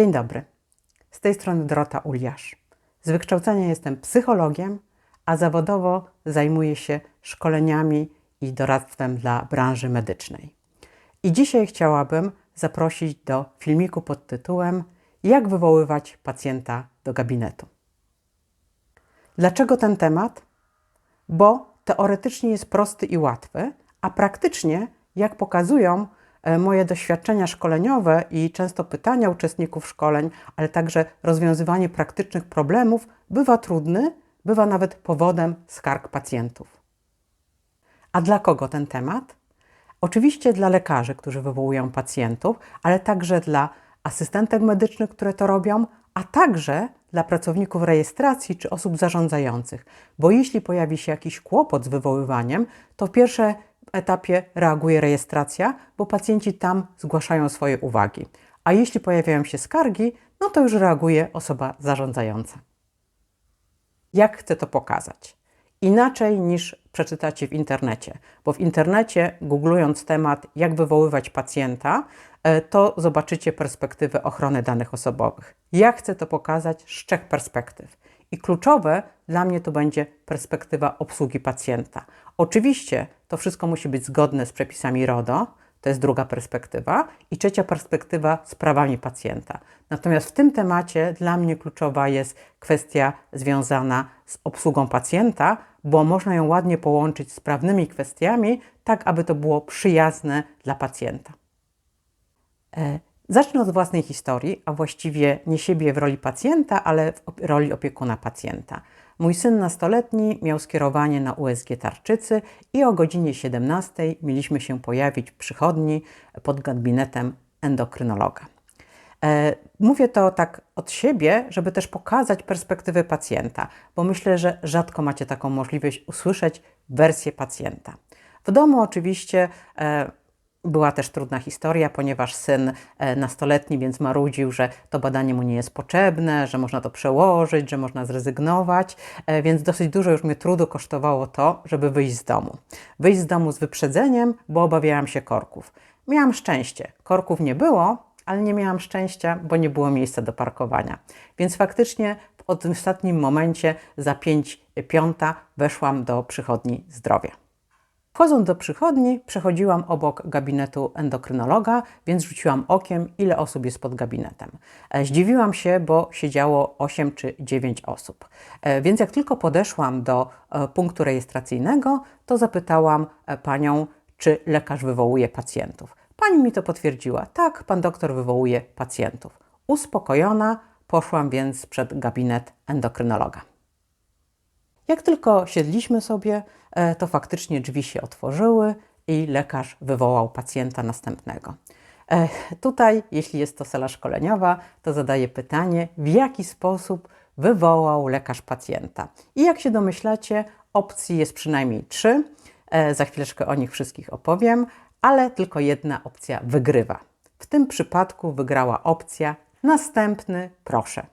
Dzień dobry. Z tej strony Dorota Uliasz. Z wykształcenia jestem psychologiem, a zawodowo zajmuję się szkoleniami i doradztwem dla branży medycznej. I dzisiaj chciałabym zaprosić do filmiku pod tytułem Jak wywoływać pacjenta do gabinetu. Dlaczego ten temat? Bo teoretycznie jest prosty i łatwy, a praktycznie, jak pokazują moje doświadczenia szkoleniowe i często pytania uczestników szkoleń, ale także rozwiązywanie praktycznych problemów, bywa trudny, bywa nawet powodem skarg pacjentów. A dla kogo ten temat? Oczywiście dla lekarzy, którzy wywołują pacjentów, ale także dla asystentek medycznych, które to robią, a także dla pracowników rejestracji czy osób zarządzających. Bo jeśli pojawi się jakiś kłopot z wywoływaniem, to w pierwszym etapie reaguje rejestracja, bo pacjenci tam zgłaszają swoje uwagi. A jeśli pojawiają się skargi, no to już reaguje osoba zarządzająca. Jak chcę to pokazać? Inaczej niż przeczytacie w internecie, bo w internecie, googlując temat, jak wywoływać pacjenta, e, to zobaczycie perspektywę ochrony danych osobowych. Ja chcę to pokazać z trzech perspektyw. I kluczowe dla mnie to będzie perspektywa obsługi pacjenta. Oczywiście to wszystko musi być zgodne z przepisami RODO, to jest druga perspektywa. I trzecia perspektywa z prawami pacjenta. Natomiast w tym temacie dla mnie kluczowa jest kwestia związana z obsługą pacjenta, bo można ją ładnie połączyć z prawnymi kwestiami, tak aby to było przyjazne dla pacjenta. Zacznę od własnej historii, a właściwie nie siebie w roli pacjenta, ale w roli opiekuna pacjenta. Mój syn nastoletni miał skierowanie na USG tarczycy i o godzinie 17 mieliśmy się pojawić w przychodni pod gabinetem endokrynologa. E, mówię to tak od siebie, żeby też pokazać perspektywę pacjenta, bo myślę, że rzadko macie taką możliwość usłyszeć wersję pacjenta. W domu oczywiście e, była też trudna historia, ponieważ syn e, nastoletni, więc marudził, że to badanie mu nie jest potrzebne, że można to przełożyć, że można zrezygnować, więc dosyć dużo już mnie trudu kosztowało to, żeby wyjść z domu. Wyjść z domu z wyprzedzeniem, bo obawiałam się korków. Miałam szczęście, korków nie było, ale nie miałam szczęścia, bo nie było miejsca do parkowania. Więc faktycznie w ostatnim momencie za 5 piąta weszłam do przychodni zdrowia. Wchodząc do przychodni, przechodziłam obok gabinetu endokrynologa, więc rzuciłam okiem, ile osób jest pod gabinetem. E, zdziwiłam się, bo siedziało 8 czy 9 osób. E, więc jak tylko podeszłam do e, punktu rejestracyjnego, to zapytałam panią, czy lekarz wywołuje pacjentów. Pani mi to potwierdziła. Tak, pan doktor wywołuje pacjentów. Uspokojona, poszłam więc przed gabinet endokrynologa. Jak tylko siedliśmy sobie, e, to faktycznie drzwi się otworzyły i lekarz wywołał pacjenta następnego. E, tutaj, jeśli jest to sala szkoleniowa, to zadaję pytanie, w jaki sposób wywołał lekarz pacjenta. I jak się domyślacie, opcji jest przynajmniej trzy. E, za chwileczkę o nich wszystkich opowiem, ale tylko jedna opcja wygrywa. W tym przypadku wygrała opcja następny proszę.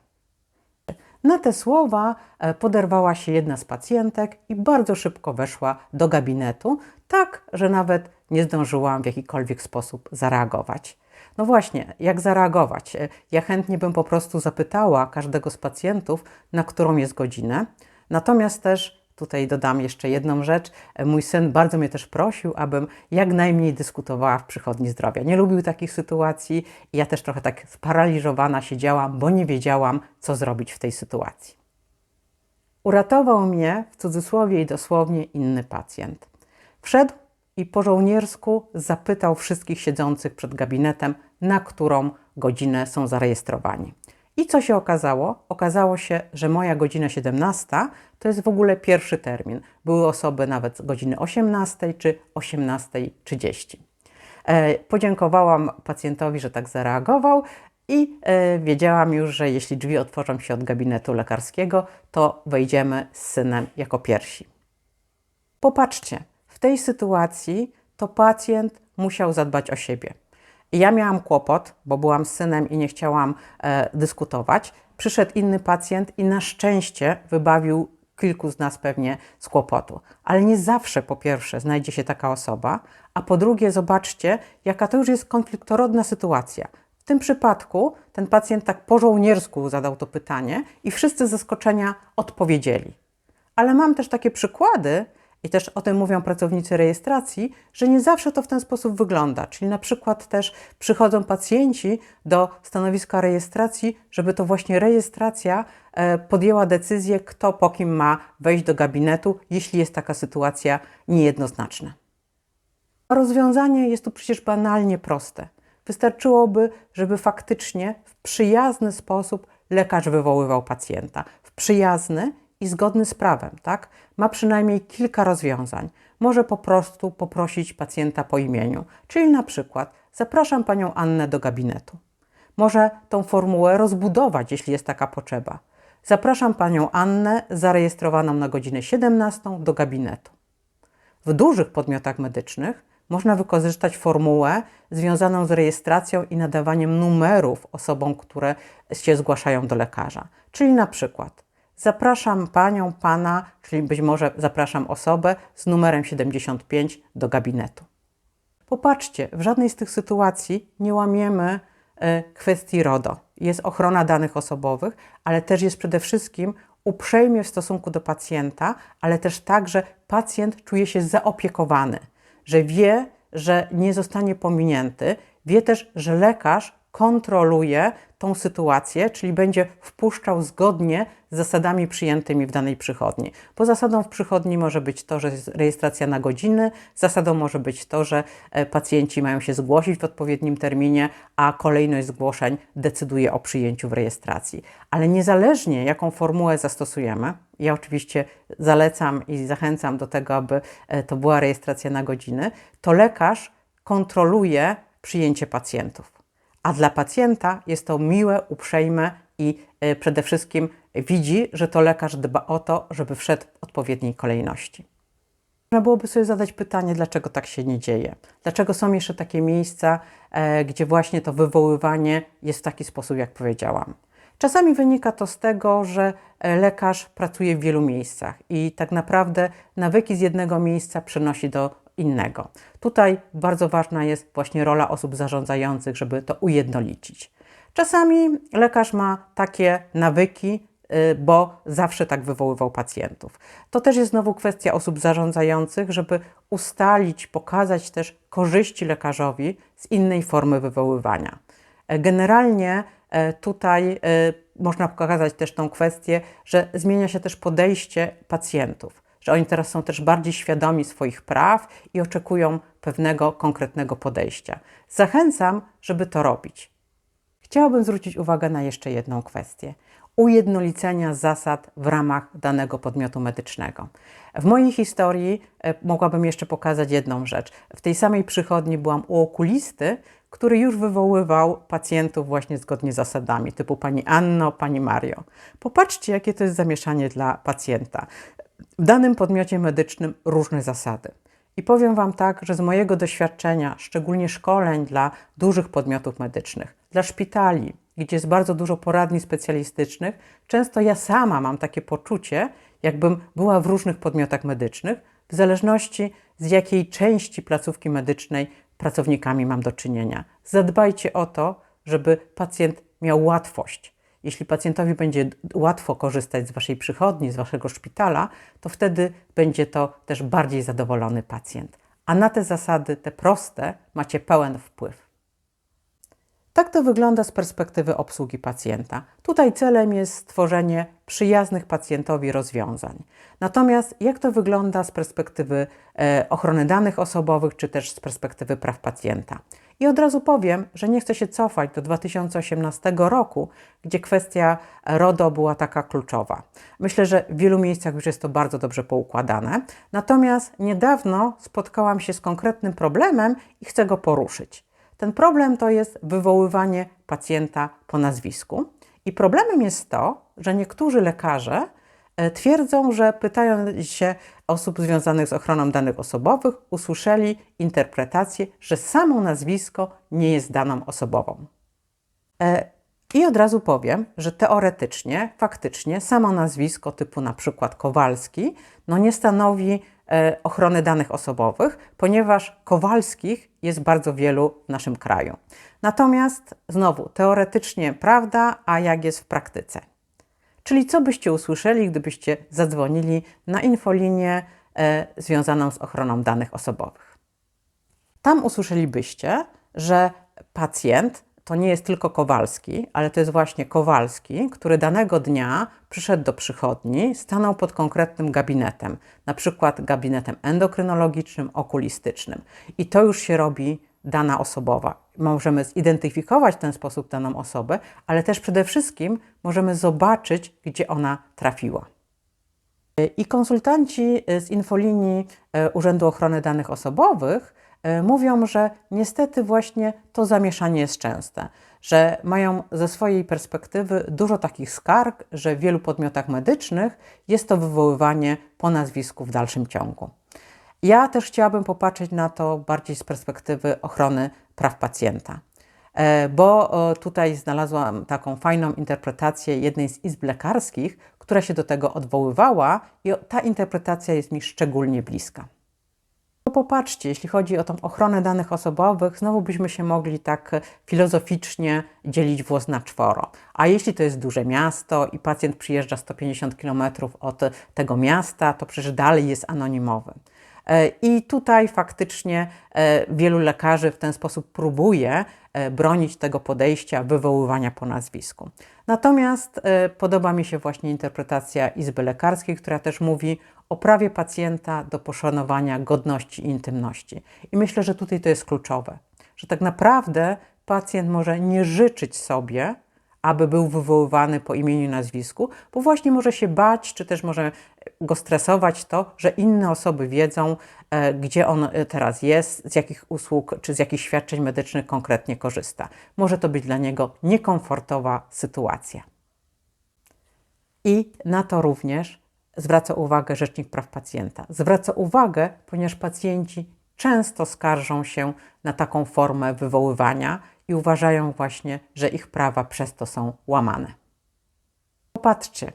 Na te słowa e, poderwała się jedna z pacjentek i bardzo szybko weszła do gabinetu, tak że nawet nie zdążyłam w jakikolwiek sposób zareagować. No właśnie, jak zareagować? E, ja chętnie bym po prostu zapytała każdego z pacjentów, na którą jest godzinę. Natomiast też Tutaj dodam jeszcze jedną rzecz. Mój syn bardzo mnie też prosił, abym jak najmniej dyskutowała w przychodni zdrowia. Nie lubił takich sytuacji i ja też trochę tak sparaliżowana siedziałam, bo nie wiedziałam, co zrobić w tej sytuacji. Uratował mnie w cudzysłowie i dosłownie inny pacjent. Wszedł i po żołniersku zapytał wszystkich siedzących przed gabinetem, na którą godzinę są zarejestrowani. I co się okazało? Okazało się, że moja godzina 17 to jest w ogóle pierwszy termin. Były osoby nawet godziny 18 czy 18.30. E, podziękowałam pacjentowi, że tak zareagował i e, wiedziałam już, że jeśli drzwi otworzą się od gabinetu lekarskiego, to wejdziemy z synem jako pierwsi. Popatrzcie, w tej sytuacji to pacjent musiał zadbać o siebie. Ja miałam kłopot, bo byłam z synem i nie chciałam e, dyskutować. Przyszedł inny pacjent i na szczęście wybawił kilku z nas pewnie z kłopotu. Ale nie zawsze, po pierwsze, znajdzie się taka osoba, a po drugie, zobaczcie, jaka to już jest konfliktorodna sytuacja. tym przypadku ten pacjent tak po żołniersku zadał to pytanie i wszyscy z zaskoczenia odpowiedzieli. Ale mam też takie przykłady, i też o tym mówią pracownicy rejestracji, że nie zawsze to w ten sposób wygląda. Czyli na przykład też przychodzą pacjenci do stanowiska rejestracji, żeby to właśnie rejestracja e, podjęła decyzję, kto po kim ma wejść do gabinetu, jeśli jest taka sytuacja niejednoznaczna. Rozwiązanie jest tu przecież banalnie proste. Wystarczyłoby, żeby faktycznie w przyjazny sposób lekarz wywoływał pacjenta. W przyjazny i zgodny z prawem, tak? Ma przynajmniej kilka rozwiązań. Może po prostu poprosić pacjenta po imieniu, czyli na przykład zapraszam panią Annę do gabinetu. Może tą formułę rozbudować, jeśli jest taka potrzeba. Zapraszam panią Annę zarejestrowaną na godzinę 17 do gabinetu. W dużych podmiotach medycznych można wykorzystać formułę związaną z rejestracją i nadawaniem numerów osobom, które się zgłaszają do lekarza. Czyli na przykład zapraszam panią, pana, czyli być może zapraszam osobę z numerem 75 do gabinetu. Popatrzcie, w żadnej z tych sytuacji nie łamiemy e, kwestii RODO. Jest ochrona danych osobowych, ale też jest przede wszystkim uprzejmie w stosunku do pacjenta, ale też tak, że pacjent czuje się zaopiekowany, że wie, że nie zostanie pominięty, wie też, że lekarz kontroluje tą sytuację, czyli będzie wpuszczał zgodnie z zasadami przyjętymi w danej przychodni. Bo zasadą w przychodni może być to, że jest rejestracja na godziny, zasadą może być to, że e, pacjenci mają się zgłosić w odpowiednim terminie, a kolejność zgłoszeń decyduje o przyjęciu w rejestracji. Ale niezależnie jaką formułę zastosujemy, ja oczywiście zalecam i zachęcam do tego, aby e, to była rejestracja na godziny, to lekarz kontroluje przyjęcie pacjentów a dla pacjenta jest to miłe, uprzejme i e, przede wszystkim widzi, że to lekarz dba o to, żeby wszedł w odpowiedniej kolejności. Można byłoby sobie zadać pytanie, dlaczego tak się nie dzieje? Dlaczego są jeszcze takie miejsca, e, gdzie właśnie to wywoływanie jest w taki sposób, jak powiedziałam? Czasami wynika to z tego, że e, lekarz pracuje w wielu miejscach i tak naprawdę nawyki z jednego miejsca przenosi do innego. Tutaj bardzo ważna jest właśnie rola osób zarządzających, żeby to ujednolicić. Czasami lekarz ma takie nawyki, y, bo zawsze tak wywoływał pacjentów. To też jest znowu kwestia osób zarządzających, żeby ustalić, pokazać też korzyści lekarzowi z innej formy wywoływania. E, generalnie e, tutaj e, można pokazać też tą kwestię, że zmienia się też podejście pacjentów że oni teraz są też bardziej świadomi swoich praw i oczekują pewnego konkretnego podejścia. Zachęcam, żeby to robić. Chciałabym zwrócić uwagę na jeszcze jedną kwestię ujednolicenia zasad w ramach danego podmiotu medycznego. W mojej historii e, mogłabym jeszcze pokazać jedną rzecz. W tej samej przychodni byłam u okulisty, który już wywoływał pacjentów właśnie zgodnie z zasadami, typu pani Anno, pani Mario. Popatrzcie, jakie to jest zamieszanie dla pacjenta w danym podmiocie medycznym różne zasady. I powiem Wam tak, że z mojego doświadczenia, szczególnie szkoleń dla dużych podmiotów medycznych, dla szpitali, gdzie jest bardzo dużo poradni specjalistycznych, często ja sama mam takie poczucie, jakbym była w różnych podmiotach medycznych, w zależności z jakiej części placówki medycznej pracownikami mam do czynienia. Zadbajcie o to, żeby pacjent miał łatwość jeśli pacjentowi będzie łatwo korzystać z Waszej przychodni, z Waszego szpitala, to wtedy będzie to też bardziej zadowolony pacjent. A na te zasady, te proste, macie pełen wpływ. Tak to wygląda z perspektywy obsługi pacjenta. Tutaj celem jest stworzenie przyjaznych pacjentowi rozwiązań. Natomiast jak to wygląda z perspektywy e, ochrony danych osobowych, czy też z perspektywy praw pacjenta? I od razu powiem, że nie chcę się cofać do 2018 roku, gdzie kwestia RODO była taka kluczowa. Myślę, że w wielu miejscach już jest to bardzo dobrze poukładane. Natomiast niedawno spotkałam się z konkretnym problemem i chcę go poruszyć. Ten problem to jest wywoływanie pacjenta po nazwisku. I problemem jest to, że niektórzy lekarze twierdzą, że pytając się osób związanych z ochroną danych osobowych, usłyszeli interpretację, że samo nazwisko nie jest daną osobową. E, I od razu powiem, że teoretycznie, faktycznie samo nazwisko typu na przykład Kowalski, no nie stanowi e, ochrony danych osobowych, ponieważ Kowalskich jest bardzo wielu w naszym kraju. Natomiast znowu teoretycznie prawda, a jak jest w praktyce? Czyli co byście usłyszeli, gdybyście zadzwonili na infolinię e, związaną z ochroną danych osobowych? Tam usłyszelibyście, że pacjent to nie jest tylko Kowalski, ale to jest właśnie Kowalski, który danego dnia przyszedł do przychodni, stanął pod konkretnym gabinetem, na przykład gabinetem endokrynologicznym, okulistycznym. I to już się robi dana osobowa. Możemy zidentyfikować w ten sposób daną osobę, ale też przede wszystkim możemy zobaczyć, gdzie ona trafiła. I konsultanci z infolinii e, Urzędu Ochrony Danych Osobowych e, mówią, że niestety właśnie to zamieszanie jest częste, że mają ze swojej perspektywy dużo takich skarg, że w wielu podmiotach medycznych jest to wywoływanie po nazwisku w dalszym ciągu. Ja też chciałabym popatrzeć na to bardziej z perspektywy ochrony praw pacjenta. E, bo tutaj znalazłam taką fajną interpretację jednej z izb lekarskich, która się do tego odwoływała, i ta interpretacja jest mi szczególnie bliska. Popatrzcie, jeśli chodzi o tą ochronę danych osobowych, znowu byśmy się mogli tak filozoficznie dzielić włos na czworo. A jeśli to jest duże miasto i pacjent przyjeżdża 150 km od tego miasta, to przecież dalej jest anonimowy. E, I tutaj faktycznie e, wielu lekarzy w ten sposób próbuje e, bronić tego podejścia wywoływania po nazwisku. Natomiast podoba mi się właśnie interpretacja Izby Lekarskiej, która też mówi o prawie pacjenta do poszanowania godności i intymności. I myślę, że tutaj to jest kluczowe, że tak naprawdę pacjent może nie życzyć sobie, aby był wywoływany po imieniu i nazwisku, bo właśnie może się bać, czy też może go stresować to, że inne osoby wiedzą, e, gdzie on e, teraz jest, z jakich usług czy z jakich świadczeń medycznych konkretnie korzysta. Może to być dla niego niekomfortowa sytuacja. I na to również zwraca uwagę Rzecznik Praw Pacjenta. Zwraca uwagę, ponieważ pacjenci często skarżą się na taką formę wywoływania i uważają właśnie, że ich prawa przez to są łamane. Popatrzcie,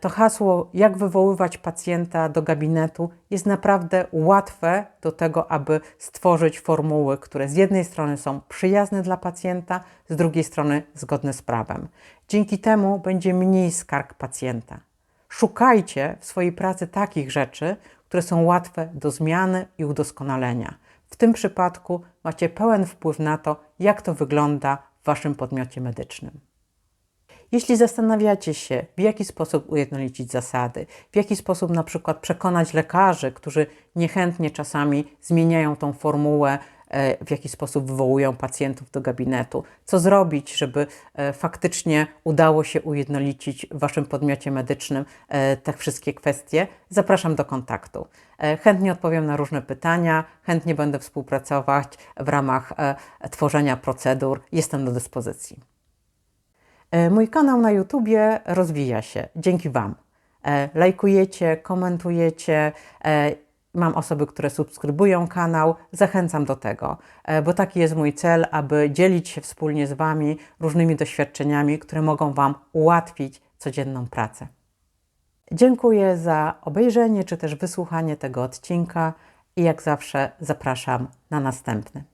to hasło, jak wywoływać pacjenta do gabinetu, jest naprawdę łatwe do tego, aby stworzyć formuły, które z jednej strony są przyjazne dla pacjenta, z drugiej strony zgodne z prawem. Dzięki temu będzie mniej skarg pacjenta. Szukajcie w swojej pracy takich rzeczy, które są łatwe do zmiany i udoskonalenia. W tym przypadku macie pełen wpływ na to, jak to wygląda w Waszym podmiocie medycznym. Jeśli zastanawiacie się, w jaki sposób ujednolicić zasady, w jaki sposób na przykład przekonać lekarzy, którzy niechętnie czasami zmieniają tą formułę E, w jaki sposób wywołują pacjentów do gabinetu, co zrobić, żeby e, faktycznie udało się ujednolicić w Waszym podmiocie medycznym e, te wszystkie kwestie, zapraszam do kontaktu. Chętnie odpowiem na różne pytania, chętnie będę współpracować w ramach tworzenia procedur, jestem do dyspozycji. Mój kanał na YouTubie rozwija się dzięki Wam. Lajkujecie, komentujecie Mam osoby, które subskrybują kanał, zachęcam do tego, e, bo taki jest mój cel, aby dzielić się wspólnie z Wami różnymi doświadczeniami, które mogą Wam ułatwić codzienną pracę. Dziękuję za obejrzenie czy też wysłuchanie tego odcinka i jak zawsze zapraszam na następny.